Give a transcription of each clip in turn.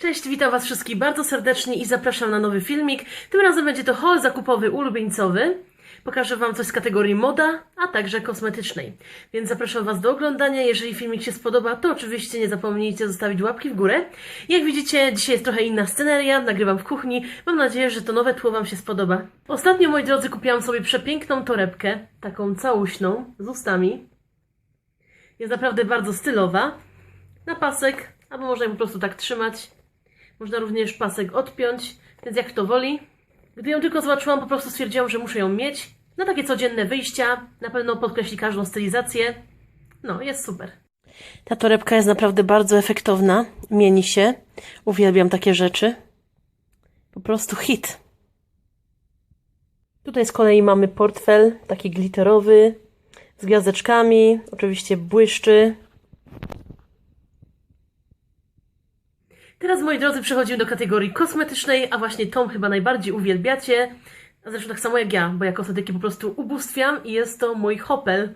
Cześć, witam Was wszystkich bardzo serdecznie i zapraszam na nowy filmik. Tym razem będzie to haul zakupowy ulubieńcowy. Pokażę Wam coś z kategorii moda, a także kosmetycznej. Więc zapraszam Was do oglądania. Jeżeli filmik się spodoba, to oczywiście nie zapomnijcie zostawić łapki w górę. Jak widzicie, dzisiaj jest trochę inna sceneria, nagrywam w kuchni. Mam nadzieję, że to nowe tło Wam się spodoba. Ostatnio, moi drodzy, kupiłam sobie przepiękną torebkę, taką całuśną, z ustami. Jest naprawdę bardzo stylowa. Na pasek, albo można ją po prostu tak trzymać. Można również pasek odpiąć, więc jak kto woli. Gdy ją tylko zobaczyłam, po prostu stwierdziłam, że muszę ją mieć. Na takie codzienne wyjścia, na pewno podkreśli każdą stylizację. No, jest super. Ta torebka jest naprawdę bardzo efektowna, mieni się. Uwielbiam takie rzeczy. Po prostu hit. Tutaj z kolei mamy portfel, taki glitterowy, z gwiazdeczkami, oczywiście błyszczy. Teraz, moi drodzy, przechodzimy do kategorii kosmetycznej, a właśnie tą chyba najbardziej uwielbiacie. Zresztą tak samo jak ja, bo ja kosmetyki po prostu ubóstwiam i jest to mój hopel.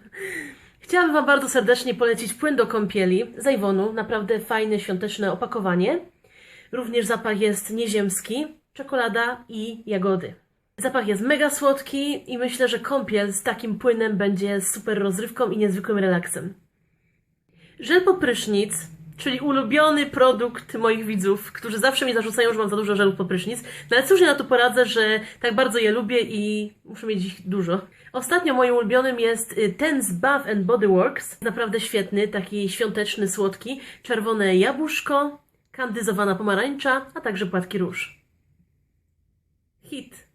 Chciałabym Wam bardzo serdecznie polecić płyn do kąpieli z Avonu. Naprawdę fajne, świąteczne opakowanie. Również zapach jest nieziemski, czekolada i jagody. Zapach jest mega słodki i myślę, że kąpiel z takim płynem będzie super rozrywką i niezwykłym relaksem. Żel po prysznic, czyli ulubiony produkt moich widzów, którzy zawsze mi zarzucają, że mam za dużo żelu po prysznic. No ale cóż ja na to poradzę, że tak bardzo je lubię i muszę mieć ich dużo. Ostatnio moim ulubionym jest y, ten z Bath and Body Works. Naprawdę świetny, taki świąteczny, słodki. Czerwone jabłuszko, kandyzowana pomarańcza, a także płatki róż. Hit.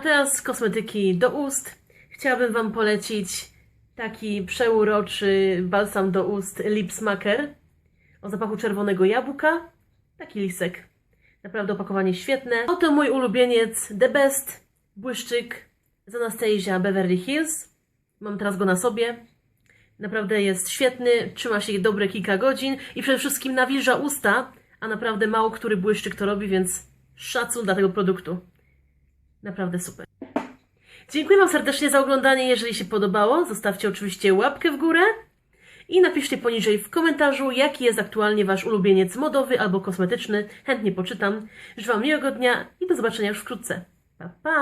A teraz kosmetyki do ust. Chciałabym Wam polecić taki przeuroczy balsam do ust Lip Smacker o zapachu czerwonego jabłka. Taki lisek. Naprawdę opakowanie świetne. Oto mój ulubieniec The Best błyszczyk z Anastasia Beverly Hills. Mam teraz go na sobie. Naprawdę jest świetny, trzyma się dobre kilka godzin i przede wszystkim nawilża usta, a naprawdę mało który błyszczyk to robi, więc szacun dla tego produktu. Naprawdę super. Dziękuję Wam serdecznie za oglądanie. Jeżeli się podobało, zostawcie oczywiście łapkę w górę i napiszcie poniżej w komentarzu, jaki jest aktualnie Wasz ulubieniec modowy albo kosmetyczny. Chętnie poczytam. Życzę Wam miłego dnia i do zobaczenia już wkrótce. Pa, pa!